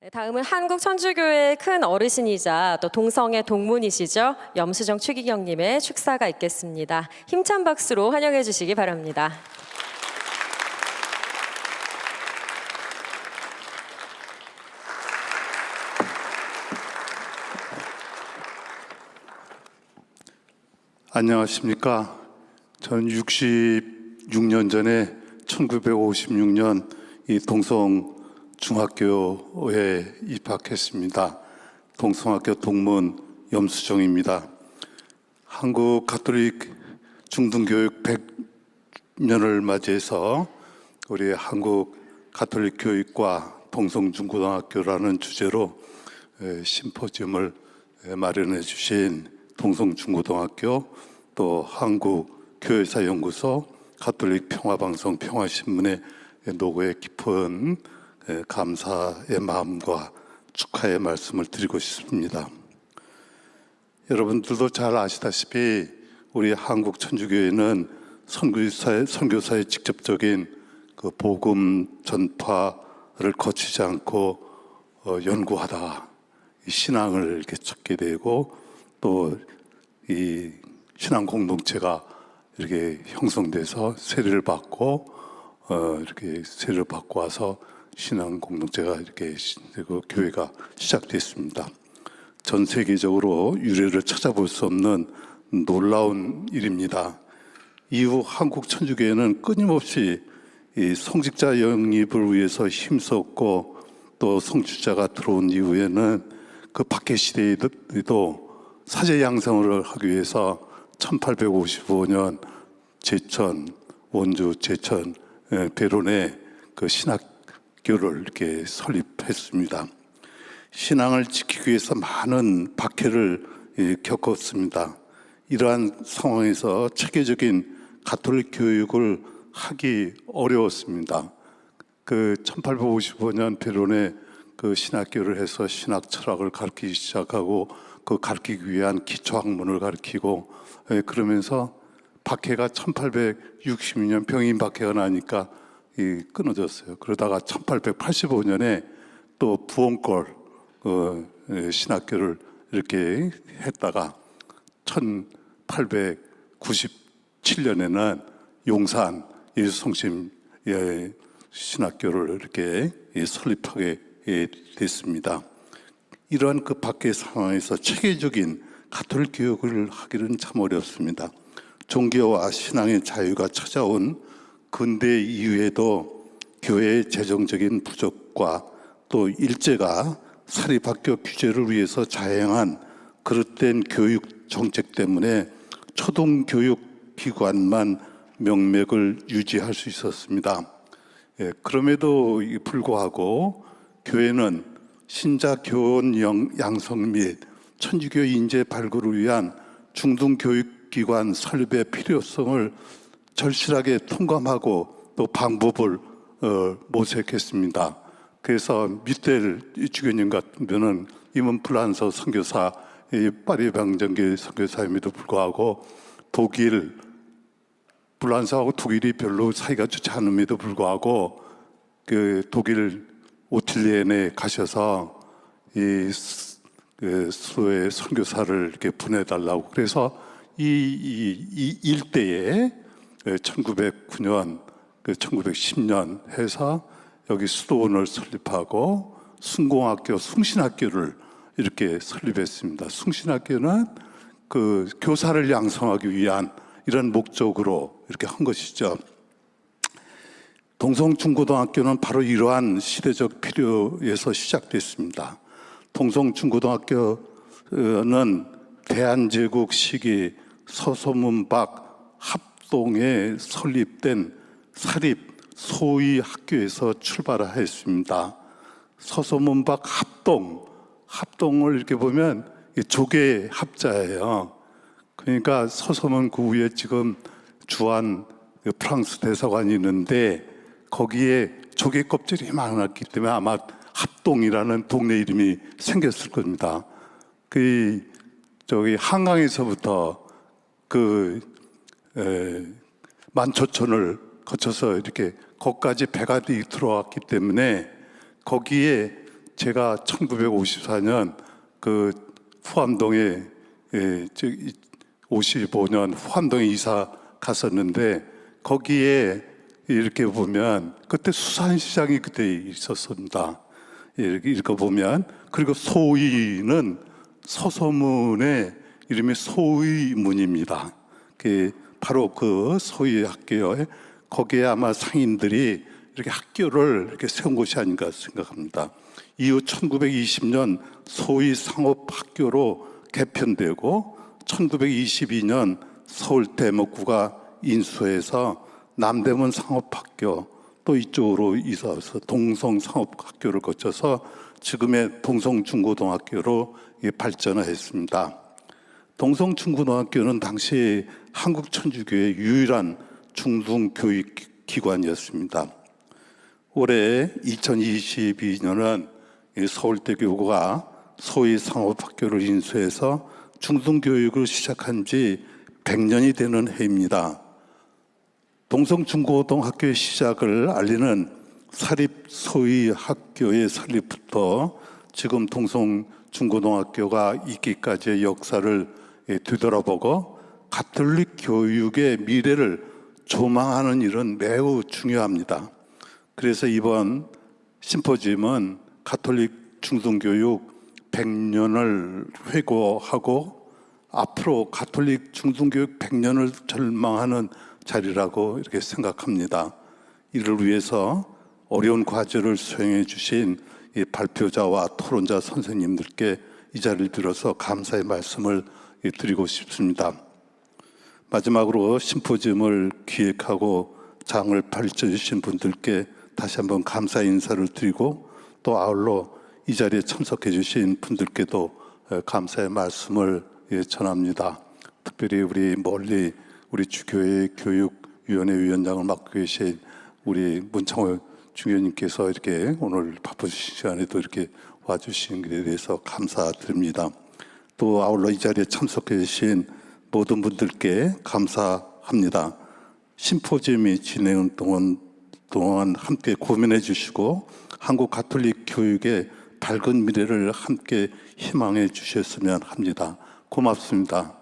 네, 다음은 한국 천주교의 큰 어르신이자 또 동성의 동문이시죠. 염수정 추기경님의 축사가 있겠습니다. 힘찬 박수로 환영해 주시기 바랍니다. 안녕하십니까. 저는 66년 전에 1956년 이 동성 중학교에 입학했습니다. 동성학교 동문 염수정입니다. 한국 가톨릭 중등교육 100년을 맞이해서 우리 한국 가톨릭 교육과 동성중고등학교라는 주제로 에, 심포지엄을 에, 마련해 주신 동성중고등학교 또 한국 교회사연구소 가톨릭 평화방송 평화신문의 노고에 깊은 에, 감사의 마음과 축하의 말씀을 드리고 싶습니다. 여러분들도 잘 아시다시피 우리 한국 천주교회는 선교사의, 선교사의 직접적인 그 복음 전파를 거치지 않고 어, 연구하다가 이 신앙을 이렇게 찾게 되고 또 이 신앙 공동체가 이렇게 형성돼서 세례를 받고 어, 이렇게 세례를 받고 와서 신앙 공동체가 이렇게 시- 그 교회가 시작됐습니다. 전 세계적으로 유래를 찾아볼 수 없는 놀라운 일입니다. 이후 한국 천주교회는 끊임없이 이 성직자 영입을 위해서 힘썼고 또 성주자가 들어온 이후에는 그 박해 시대에도 사제 양성을 하기 위해서 1855년 제천 원주 제천 에, 배론에 그 신학 교를 이렇게 설립했습니다. 신앙을 지키기 위해서 많은 박해를 예, 겪었습니다. 이러한 상황에서 체계적인 가톨릭 교육을 하기 어려웠습니다. 그 1855년 베론에 그 신학교를 해서 신학 철학을 가르치기 시작하고 그 가르치기 위한 기초 학문을 가르치고 예, 그러면서 박해가 1862년 병인 박해가 나니까 이 끊어졌어요. 그러다가 1885년에 또 부원골 어, 예, 신학교를 이렇게 했다가 1897년에는 용산 예수성심 예, 신학교를 이렇게 예, 설립하게 예, 됐습니다. 이러한 그 밖의 상황에서 체계적인 가톨릭 교육을 하기는 참 어렵습니다. 종교와 신앙의 자유가 찾아온 근대 이후에도 교회의 재정적인 부족과 또 일제가 사립학교 규제를 위해서 자행한 그릇된 교육 정책 때문에 초등교육 기관만 명맥을 유지할 수 있었습니다. 예, 그럼에도 불구하고 교회는 신자 교원 영- 양성 및 천주교 인재 발굴을 위한 중등교육기관 설립의 필요성을 절실하게 통감하고 또 방법을 어, 모색했습니다. 그래서 미텔 주교님 같으면은 임원 플란서 선교사, 이 파리 방정교 선교사임에도 불구하고 독일 불란서하고 독일이 별로 사이가 좋지 않음에도 불구하고 그 독일 오틸리엔에 가셔서 이 스- 그 수의 선교사를 이렇게 보내달라고 그래서 이, 이, 이 일대에 1909년, 그 1910년 해서 여기 수도원을 설립하고 순공학교, 숭신학교를 이렇게 설립했습니다. 숭신학교는 그 교사를 양성하기 위한 이런 목적으로 이렇게 한 것이죠. 동성중고등학교는 바로 이러한 시대적 필요에서 시작됐습니다. 동성중고등학교는 대한제국 시기 서소문박 합 동에 설립된 사립 소위 학교에서 출발하였습니다. 서소문박 합동, 합동을 이렇게 보면 이 조개 합자예요. 그러니까 서소문 그 위에 지금 주한 그 프랑스 대사관이 있는데 거기에 조개 껍질이 많았기 때문에 아마 합동이라는 동네 이름이 생겼을 겁니다. 그 저기 한강에서부터 그 에, 만초천을 거쳐서 이렇게 거기까지 배가 들어왔기 때문에 거기에 제가 1954년 그 후암동에 예, 저 55년 후암동에 이사 갔었는데 거기에 이렇게 보면 그때 수산시장이 그때 있었습니다. 예, 이렇게 읽어보면 그리고 소위는 서소문의 이름이 소위문입니다. 그 바로 그 소위 학교에 거기에 아마 상인들이 이렇게 학교를 이렇게 세운 것이 아닌가 생각합니다. 이후 1920년 소위 상업학교로 개편되고 1922년 서울 대목구가 인수해서 남대문 상업학교 또 이쪽으로 이사해서 동성 상업학교를 거쳐서 지금의 동성중고등학교로 발전을 했습니다. 동성중고등학교는 당시 한국 천주교의 유일한 중등 교육 기관이었습니다. 올해 2022년은 서울대 교구가 소위 상업학교를 인수해서 중등교육을 시작한 지 100년이 되는 해입니다. 동성중고등학교의 시작을 알리는 사립 소위 학교의 설립부터 지금 동성중고등학교가 있기까지의 역사를 예, 되돌아보고 가톨릭 교육의 미래를 조망하는 일은 매우 중요합니다. 그래서 이번 심포지엄은 가톨릭 중등교육 100년을 회고하고 앞으로 가톨릭 중등교육 100년을 절망하는 자리라고 이렇게 생각합니다. 이를 위해서 어려운 과제를 수행해 주신 이 발표자와 토론자 선생님들께 이 자리를 빌어서 감사의 말씀을 드리고 싶습니다. 마지막으로 심포지엄을 기획하고 장을 펼쳐주신 분들께 다시 한번 감사 인사를 드리고 또 아울러 이 자리에 참석해 주신 분들께도 감사의 말씀을 예, 전합니다. 특별히 우리 멀리 우리 주교회 교육위원회 위원장을 맡고 계신 우리 문창호 주교님께서 이렇게 오늘 바쁘신 시간에도 이렇게 와주신 것에 대해서 감사드립니다. 또 아울러 이 자리에 참석해 주신 모든 분들께 감사합니다. 심포지엄이 진행 동안, 동안 함께 고민해 주시고 한국 가톨릭 교육의 밝은 미래를 함께 희망해 주셨으면 합니다. 고맙습니다.